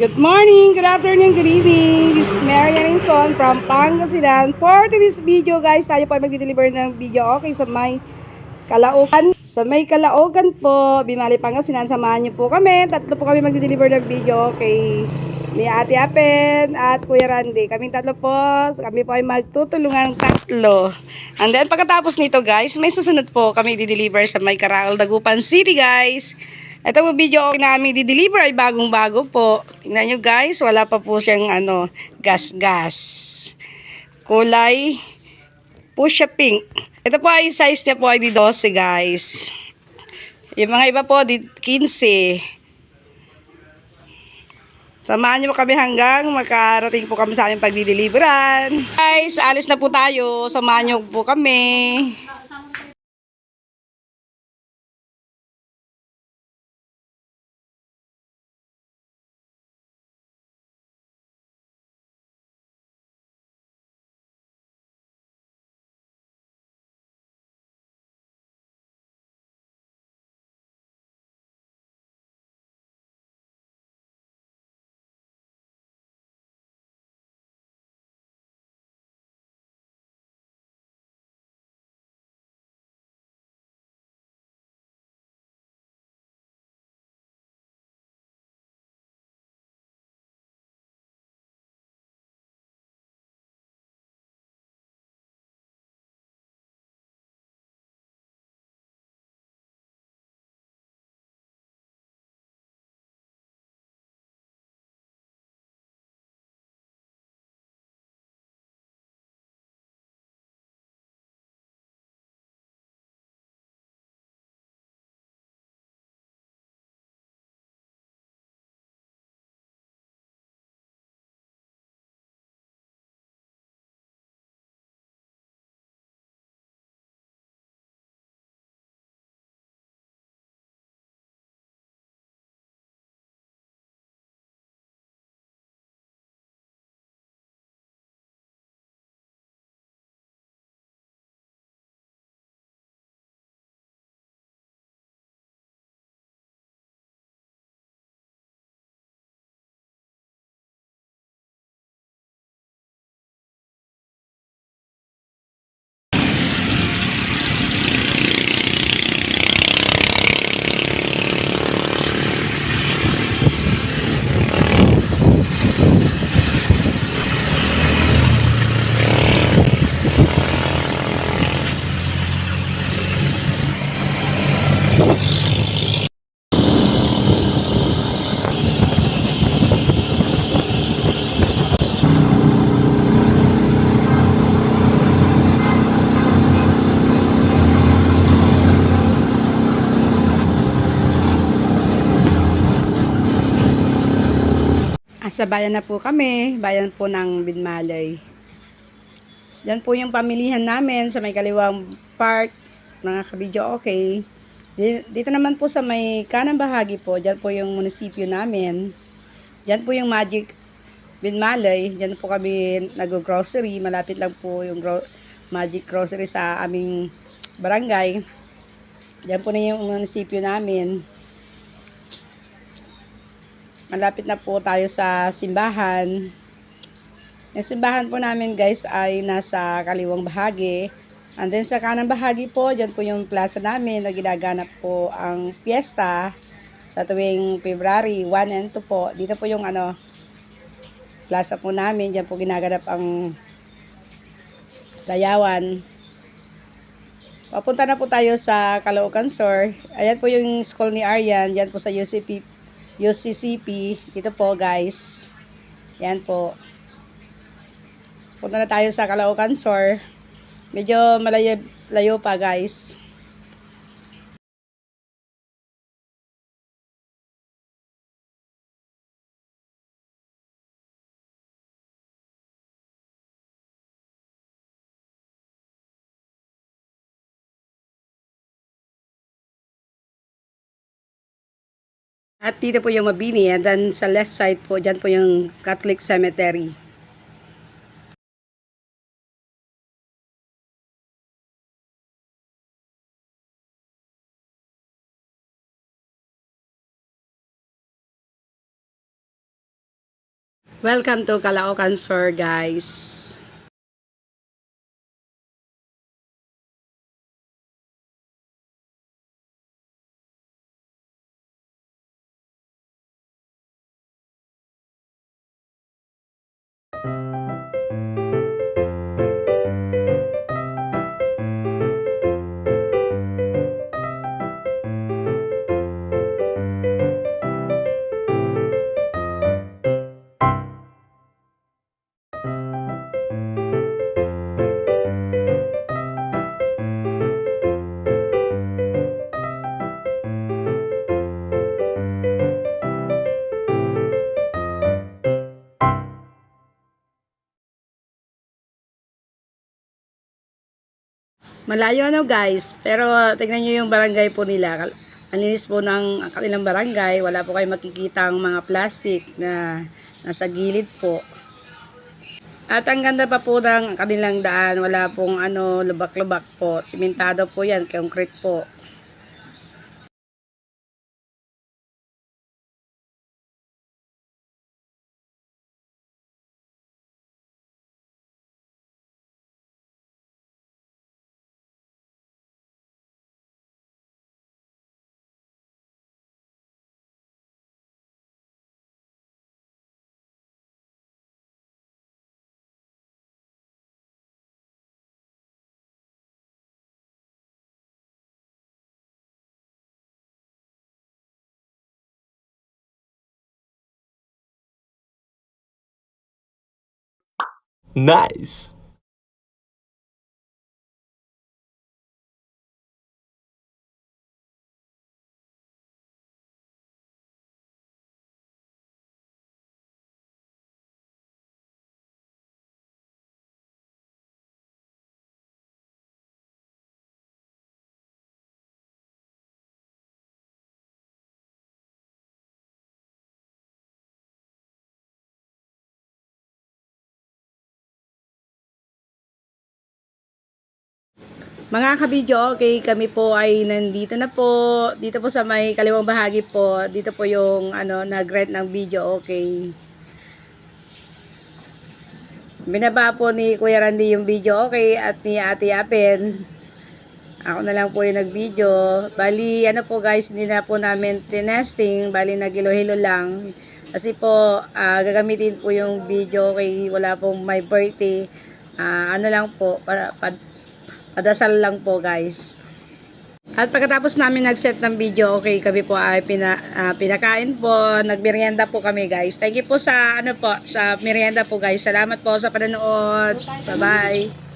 Good morning, good afternoon, good evening. This is Mary Arinson from Pangasinan. For today's video guys, tayo po ay magdi-deliver ng video okay sa may Kalaokan. Sa may Kalaokan po, Bimali Pangasinan, samahan niyo po kami. Tatlo po kami magdi-deliver ng video kay ni Ate Apen at Kuya Randy. Kaming tatlo po, kami po ay magtutulungan ng tatlo. And then pagkatapos nito guys, may susunod po kami di-deliver sa may Karaal, Dagupan City guys. Ito po video na namin di-deliver ay bagong-bago po. Tingnan nyo guys, wala pa po siyang ano, gas-gas. Kulay push pink. Ito po ay size niya po ay di 12 guys. Yung mga iba po di 15. Samahan niyo po kami hanggang makarating po kami sa aming pagdi-deliveran. Guys, alis na po tayo. Samahan niyo po kami. Sa bayan na po kami, bayan po ng Binmalay. Yan po yung pamilihan namin sa may kaliwang park, mga kabidyo okay. Di- Dito naman po sa may kanang bahagi po, dyan po yung munisipyo namin. Dyan po yung Magic Binmalay, dyan po kami nag-grocery, malapit lang po yung gro- Magic Grocery sa aming barangay. Dyan po na yung munisipyo namin. Malapit na po tayo sa simbahan. Yung simbahan po namin guys ay nasa kaliwang bahagi. And then sa kanang bahagi po, dyan po yung plaza namin na ginaganap po ang fiesta sa tuwing February 1 and 2 po. Dito po yung ano, plaza po namin. Dyan po ginaganap ang sayawan. Papunta na po tayo sa Caloocan Sur. Ayan po yung school ni Aryan. Yan po sa UCP, UCCP. Dito po guys. Yan po. Punta na tayo sa Caloocan Sur. Medyo malayo layo pa guys. At dito po yung Mabini. And then sa left side po, dyan po yung Catholic Cemetery. Welcome to Caloocan Sur, guys. Malayo ano guys, pero tignan nyo yung barangay po nila. Linis po ng kanilang barangay. Wala po kayo makikita ang mga plastic na nasa gilid po. At ang ganda pa po ng kanilang daan. Wala pong ano, lubak-lubak po. Simentado po yan, concrete po. Nice. Mga kabidyo, okay, kami po ay nandito na po. Dito po sa may kaliwang bahagi po. Dito po yung ano, nag-rent ng video, okay. Binaba po ni Kuya Randy yung video, okay, at ni Ate Apen. Ako na lang po yung nag-video. Bali, ano po guys, hindi na po namin tinesting. Bali, nagilo-hilo lang. Kasi po, ah, gagamitin po yung video, okay, wala pong my birthday. Ah, ano lang po, para, pa, Padasal lang po guys. At pagkatapos namin nag-set ng video, okay, kami po ay pina, ah, pinakain po, nagmerienda po kami guys. Thank you po sa ano po, sa merienda po guys. Salamat po sa panonood. Bye-bye.